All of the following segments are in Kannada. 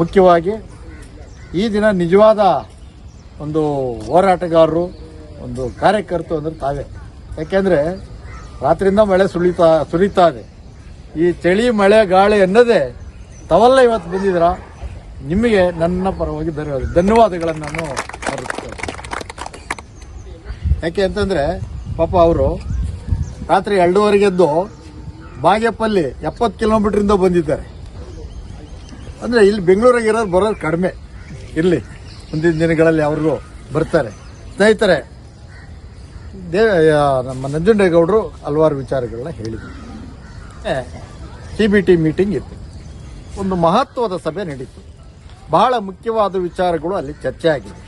ಮುಖ್ಯವಾಗಿ ಈ ದಿನ ನಿಜವಾದ ಒಂದು ಹೋರಾಟಗಾರರು, ಒಂದು ಕಾರ್ಯಕರ್ತರು ಅಂದರೆ ತಾವೇ. ಯಾಕೆಂದರೆ ರಾತ್ರಿಯಿಂದ ಮಳೆ ಸುಳಿತಾ, ಸುರಿತಾ ಇದೆ. ಈ ಚಳಿ, ಮಳೆ, ಗಾಳಿ ಅನ್ನೋದೇ ತಾವೆಲ್ಲ ಇವತ್ತು ಬಂದಿದ್ದೀರ? ನಿಮಗೆ ನನ್ನ ಪರವಾಗಿ ಧನ್ಯವಾದ, ಧನ್ಯವಾದಗಳನ್ನು ನಾನು ಯಾಕೆ ಅಂತಂದರೆ ಪಾಪ ಅವರು ರಾತ್ರಿ ಎರಡೂವರೆಗೆದ್ದು ಬಾಗೇಪಲ್ಲಿ ಎಪ್ಪತ್ತು ಕಿಲೋಮೀಟ್ರಿಂದ ಬಂದಿದ್ದಾರೆ. ಅಂದರೆ ಇಲ್ಲಿ ಬೆಂಗಳೂರಿಗೆ ಇರೋರು ಬರೋದು ಕಡಿಮೆ. ಇರಲಿ, ಮುಂದಿನ ದಿನಗಳಲ್ಲಿ ಅವ್ರಿಗೂ ಬರ್ತಾರೆ. ಸ್ನೇಹಿತರೆ, ದೇ ನಮ್ಮ ನಂಜುಂಡೇಗೌಡರು ಹಲವಾರು ವಿಚಾರಗಳನ್ನ ಹೇಳಿದರು. ಸಿ ಬಿ ಟಿ ಮೀಟಿಂಗ್ ಇತ್ತು. ಒಂದು ಮಹತ್ವದ ಸಭೆ ನಡೀತು. ಬಹಳ ಮುಖ್ಯವಾದ ವಿಚಾರಗಳು ಅಲ್ಲಿ ಚರ್ಚೆ ಆಗಿದೆ.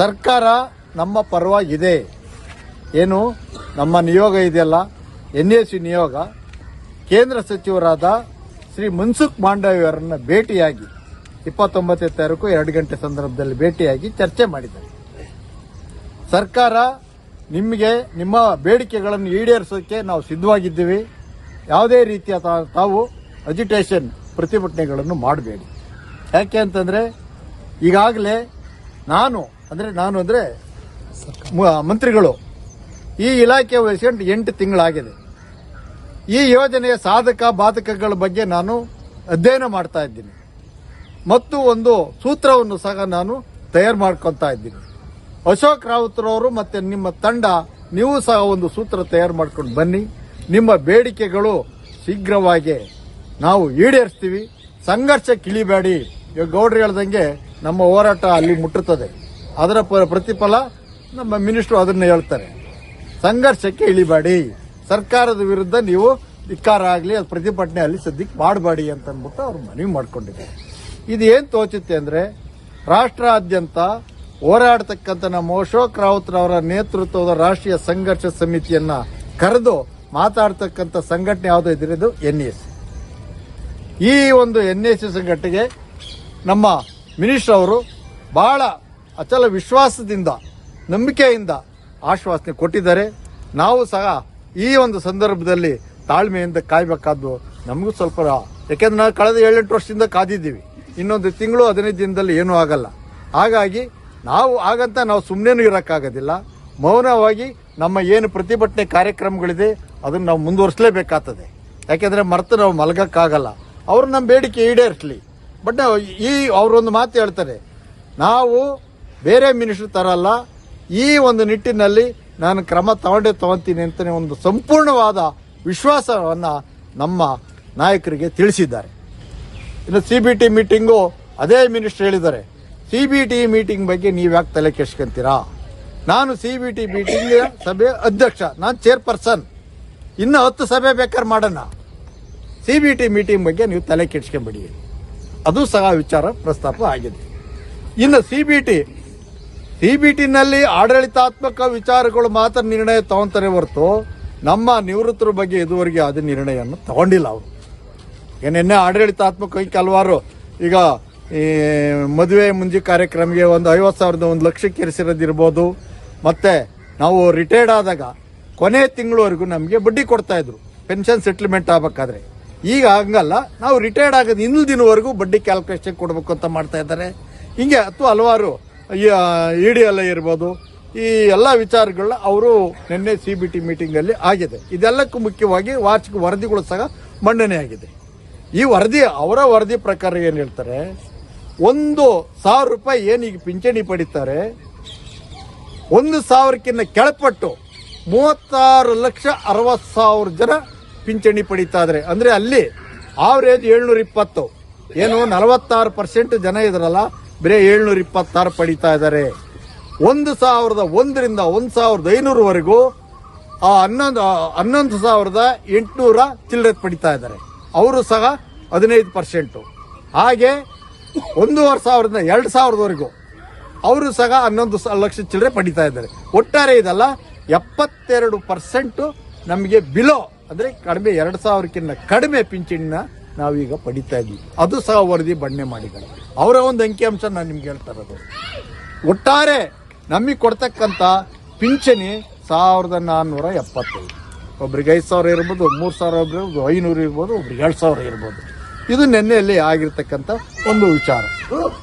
ಸರ್ಕಾರ ನಮ್ಮ ಪರವಾಗಿದೆ. ಏನು, ನಮ್ಮ ನಿಯೋಗ ಇದೆಯಲ್ಲ? ಎನ್ ಎ ಸಿ ನಿಯೋಗ. ಕೇಂದ್ರ ಸಚಿವರಾದ ಶ್ರೀ ಮನ್ಸುಖ್ ಮಾಂಡವ್ಯವರನ್ನ ಭೇಟಿಯಾಗಿ ಇಪ್ಪತ್ತೊಂಬತ್ತನೇ ತಾರೀಕು ಎರಡು ಗಂಟೆ ಸಂದರ್ಭದಲ್ಲಿ ಭೇಟಿಯಾಗಿ ಚರ್ಚೆ ಮಾಡಿದ್ದಾರೆ. ಸರ್ಕಾರ ನಿಮಗೆ ನಿಮ್ಮ ಬೇಡಿಕೆಗಳನ್ನು ಈಡೇರಿಸೋಕ್ಕೆ ನಾವು ಸಿದ್ಧವಾಗಿದ್ದೀವಿ. ಯಾವುದೇ ರೀತಿಯ ತಾವು ಅಜಿಟೇಷನ್ ಪ್ರತಿಭಟನೆಗಳನ್ನು ಮಾಡಬೇಡಿ. ಯಾಕೆ ಅಂತಂದರೆ ಈಗಾಗಲೇ ನಾನು, ಅಂದರೆ ನಾನು ಅಂದರೆ ಮಂತ್ರಿಗಳು ಈ ಇಲಾಖೆ ವಹಿಸ್ಕೊಂಡು ಎಂಟು ತಿಂಗಳಾಗಿದೆ. ಈ ಯೋಜನೆಯ ಸಾಧಕ ಬಾಧಕಗಳ ಬಗ್ಗೆ ನಾನು ಅಧ್ಯಯನ ಮಾಡ್ತಾ ಇದ್ದೀನಿ. ಮತ್ತು ಒಂದು ಸೂತ್ರವನ್ನು ಸಹ ನಾನು ತಯಾರು ಮಾಡ್ಕೊತಾ ಇದ್ದೀನಿ. ಅಶೋಕ್ ರಾವುತ್ರವರು ಮತ್ತೆ ನಿಮ್ಮ ತಂಡ, ನೀವು ಸಹ ಒಂದು ಸೂತ್ರ ತಯಾರು ಮಾಡ್ಕೊಂಡು ಬನ್ನಿ. ನಿಮ್ಮ ಬೇಡಿಕೆಗಳು ಶೀಘ್ರವಾಗಿ ನಾವು ಈಡೇರಿಸ್ತೀವಿ. ಸಂಘರ್ಷಕ್ಕೆ ಇಳಿಬೇಡಿ ಇವಾಗ ಗೌಡ್ರು ಹೇಳ್ದಂಗೆ ನಮ್ಮ ಹೋರಾಟ ಅಲ್ಲಿ ಮುಟ್ಟುತ್ತದೆ. ಅದರ ಪ್ರತಿಫಲ ನಮ್ಮ ಮಿನಿಸ್ಟ್ರು ಅದನ್ನು ಹೇಳ್ತಾರೆ. ಸಂಘರ್ಷಕ್ಕೆ ಇಳಿಬೇಡಿ. ಸರ್ಕಾರದ ವಿರುದ್ಧ ನೀವು ಧಿಕ್ಕಾರ ಆಗಲಿ, ಅದು ಪ್ರತಿಭಟನೆ ಅಲ್ಲಿ ಸದ್ಯಕ್ಕೆ ಮಾಡಬೇಡಿ ಅಂತ ಅಂದ್ಬಿಟ್ಟು ಅವ್ರು ಮನವಿ ಮಾಡಿಕೊಂಡಿದ್ದಾರೆ. ಇದು ಏನು ತೋಚುತ್ತೆ ಅಂದರೆ, ರಾಷ್ಟ್ರಾದ್ಯಂತ ಹೋರಾಡ್ತಕ್ಕಂಥ ನಮ್ಮ ಅಶೋಕ್ ರಾವುತ್ರವರ ನೇತೃತ್ವದ ರಾಷ್ಟ್ರೀಯ ಸಂಘರ್ಷ ಸಮಿತಿಯನ್ನು ಕರೆದು ಮಾತಾಡ್ತಕ್ಕಂಥ ಸಂಘಟನೆ ಯಾವುದೋ ಇದ್ರೆ ಇದು ಎನ್ ಈ ಒಂದು ಎನ್ ಎಸ್ ಸಂಘಟನೆಗೆ ನಮ್ಮ ಮಿನಿಸ್ಟರ್ ಅವರು ಭಾಳ ಅಚಲ ವಿಶ್ವಾಸದಿಂದ, ನಂಬಿಕೆಯಿಂದ ಆಶ್ವಾಸನೆ ಕೊಟ್ಟಿದ್ದಾರೆ. ನಾವು ಸಹ ಈ ಒಂದು ಸಂದರ್ಭದಲ್ಲಿ ತಾಳ್ಮೆಯಿಂದ ಕಾಯ್ಬೇಕಾದ್ದು ನಮಗೂ ಸ್ವಲ್ಪ ಯಾಕೆಂದ್ರೆ ನಾವು ಕಳೆದ ಏಳೆಂಟು ವರ್ಷದಿಂದ ಕಾದಿದ್ದೀವಿ. ಇನ್ನೊಂದು ತಿಂಗಳು ಹದಿನೈದು ದಿನದಲ್ಲಿ ಏನೂ ಆಗಲ್ಲ. ಹಾಗಾಗಿ ನಾವು ಹಾಗಂತ ನಾವು ಸುಮ್ಮನೆ ಇರೋಕ್ಕಾಗೋದಿಲ್ಲ. ಮೌನವಾಗಿ ನಮ್ಮ ಏನು ಪ್ರತಿಭಟನೆ ಕಾರ್ಯಕ್ರಮಗಳಿದೆ, ಅದನ್ನು ನಾವು ಮುಂದುವರಿಸಲೇಬೇಕಾಗ್ತದೆ. ಯಾಕೆಂದರೆ ಮರೆತು ನಾವು ಮಲಗಕ್ಕಾಗಲ್ಲ. ಅವರು ನಮ್ಮ ಬೇಡಿಕೆ ಈಡೇರಿಸಲಿ. ಬಟ್ ನಾವು ಈ ಅವರೊಂದು ಮಾತು ಹೇಳ್ತಾರೆ, ನಾವು ಬೇರೆ ಮಿನಿಸ್ಟ್ರ್ ಥರ ಅಲ್ಲ, ಈ ಒಂದು ನಿಟ್ಟಿನಲ್ಲಿ ನಾನು ಕ್ರಮ ತಗೊಂಡೇ ತಗೊತೀನಿ ಅಂತಲೇ ಒಂದು ಸಂಪೂರ್ಣವಾದ ವಿಶ್ವಾಸವನ್ನು ನಮ್ಮ ನಾಯಕರಿಗೆ ತಿಳಿಸಿದ್ದಾರೆ. ಇನ್ನು ಸಿ ಬಿ ಟಿ ಮೀಟಿಂಗು ಅದೇ ಮಿನಿಸ್ಟರ್ ಹೇಳಿದ್ದಾರೆ. ಸಿ ಬಿ ಟಿ ಮೀಟಿಂಗ್ ಬಗ್ಗೆ ನೀವು ಯಾಕೆ ತಲೆ ಕೆಡ್ಸ್ಕೊಂತೀರಾ? ನಾನು ಸಿ ಬಿ ಟಿ ಮೀಟಿಂಗ್ ಸಭೆ ಅಧ್ಯಕ್ಷ, ನಾನು ಚೇರ್ಪರ್ಸನ್ ಇನ್ನು ಹತ್ತು ಸಭೆ ಬೇಕಾದ್ರೆ ಮಾಡೋಣ. ಸಿ ಬಿ ಟಿ ಮೀಟಿಂಗ್ ಬಗ್ಗೆ ನೀವು ತಲೆ ಕೆಡ್ಸ್ಕೊಂಬಿಡಿ. ಅದು ಸಹ ವಿಚಾರ ಪ್ರಸ್ತಾಪ ಆಗಿದೆ ಇನ್ನು ಸಿ ಬಿ ಟಿ ಸಿ ಆಡಳಿತಾತ್ಮಕ ವಿಚಾರಗಳು ಮಾತ್ರ ನಿರ್ಣಯ ತಗೊಂತಾರೆ ಹೊರತು ನಮ್ಮ ನಿವೃತ್ತರ ಬಗ್ಗೆ ಇದುವರೆಗೆ ಅದು ನಿರ್ಣಯವನ್ನು ತಗೊಂಡಿಲ್ಲ ಅವರು. ಏನೆನ್ನೆ ಆಡಳಿತಾತ್ಮಕವಾಗಿ ಕೆಲವಾರು ಈಗ ಈ ಮದುವೆ ಮುಂಜಿ ಕಾರ್ಯಕ್ರಮಕ್ಕೆ ಒಂದು ಐವತ್ತು ಸಾವಿರದ ಒಂದು ಲಕ್ಷಕ್ಕೆ ಇರಿಸಿರೋದಿರ್ಬೋದು ಮತ್ತು ನಾವು ರಿಟೈರ್ಡ್ ಆದಾಗ ಕೊನೆ ತಿಂಗಳವರೆಗೂ ನಮಗೆ ಬಡ್ಡಿ ಕೊಡ್ತಾಯಿದ್ರು ಪೆನ್ಷನ್ ಸೆಟ್ಲ್ಮೆಂಟ್ ಆಗಬೇಕಾದ್ರೆ. ಈಗ ಹಂಗಲ್ಲ, ನಾವು ರಿಟೈರ್ಡ್ ಆಗೋದು ಇನ್ನೂ ದಿನವರೆಗೂ ಬಡ್ಡಿ ಕ್ಯಾಲ್ಕುಲೇಷನ್ ಕೊಡಬೇಕು ಅಂತ ಮಾಡ್ತಾ ಇದ್ದಾರೆ. ಹೀಗೆ ಅಥವಾ ಹಲವಾರು ಇ ಡಿ ಎಲ್ ಇರ್ಬೋದು, ಈ ಎಲ್ಲ ವಿಚಾರಗಳನ್ನ ಅವರು ನಿನ್ನೆ ಸಿ ಬಿ ಟಿ ಮೀಟಿಂಗಲ್ಲಿ ಆಗಿದೆ. ಇದೆಲ್ಲಕ್ಕೂ ಮುಖ್ಯವಾಗಿ ವಾರ್ಷಿಕ ವರದಿಗಳು ಸಹ ಮಂಡನೆ ಆಗಿದೆ. ಈ ವರದಿ, ಅವರ ವರದಿ ಪ್ರಕಾರ ಏನು ಹೇಳ್ತಾರೆ, ಒಂದು ಸಾವಿರ ರೂಪಾಯಿ ಏನೀಗ ಪಿಂಚಣಿ ಪಡಿತಾರೆ, ಒಂದು ಸಾವಿರಕ್ಕಿಂತ ಕೆಳಪಟ್ಟು ಮೂವತ್ತಾರು ಲಕ್ಷ ಅರವತ್ತು ಸಾವಿರ ಜನ ಪಿಂಚಣಿ ಪಡಿತಾ ಇದ್ದಾರೆ ಅಂದರೆ ಅಲ್ಲಿ ಆವ್ರೇಜ್ ಏಳ್ನೂರ ಇಪ್ಪತ್ತು, ಏನು ನಲವತ್ತಾರು ಪರ್ಸೆಂಟ್ ಜನ ಇದ್ರಲ್ಲ ಬರೀ ಏಳ್ನೂರ ಇಪ್ಪತ್ತಾರು ಪಡಿತಾ ಇದ್ದಾರೆ. ಒಂದು ಸಾವಿರದ ಒಂದರಿಂದ ಒಂದು ಸಾವಿರದ ಐನೂರವರೆಗೂ ಆ ಹನ್ನೊಂದು ಹನ್ನೊಂದು ಸಾವಿರದ ಎಂಟುನೂರ ಚಿಲ್ಲರೆ ಪಡಿತಾ ಇದ್ದಾರೆ. ಅವರು ಸಹ ಹದಿನೈದು ಪರ್ಸೆಂಟು. ಹಾಗೆ ಒಂದೂವರೆ ಸಾವಿರದಿಂದ ಎರಡು ಸಾವಿರದವರೆಗೂ ಅವರು ಸಹ ಹನ್ನೊಂದು ಲಕ್ಷ ಚಿಲ್ಲರೆ ಪಡಿತಾ ಇದ್ದಾರೆ. ಒಟ್ಟಾರೆ ಇದಲ್ಲ, ಎಪ್ಪತ್ತೆರಡು ಪರ್ಸೆಂಟು ನಮಗೆ ಬಿಲೋ, ಅಂದರೆ ಕಡಿಮೆ ಎರಡು ಸಾವಿರಕ್ಕಿಂತ ಕಡಿಮೆ ಪಿಂಚಣಿನ ನಾವೀಗ ಪಡಿತಾ ಇದ್ವಿ. ಅದು ಸಹ ವರದಿ ಬಣ್ಣೆ ಮಾಡಿದ್ದಾರೆ. ಅವರ ಒಂದು ಅಂಕಿಅಂಶ ನಾನು ನಿಮ್ಗೆ ಹೇಳ್ತಾ ಇರೋದು. ಒಟ್ಟಾರೆ ನಮಗೆ ಕೊಡ್ತಕ್ಕಂಥ ಪಿಂಚಣಿ ಸಾವಿರದ ನಾನ್ನೂರ ಎಪ್ಪತ್ತೈದು. ಒಬ್ರಿಗೆ ಐದು ಸಾವಿರ ಇರ್ಬೋದು, ಮೂರು ಸಾವಿರ ಇರ್ಬೋದು ಐನೂರು ಇರ್ಬೋದು, ಒಬ್ರಿಗೆ ಎರಡು ಸಾವಿರ ಇರ್ಬೋದು. ಇದು ನಿನ್ನೆಯಲ್ಲಿ ಆಗಿರ್ತಕ್ಕಂಥ ಒಂದು ವಿಚಾರ.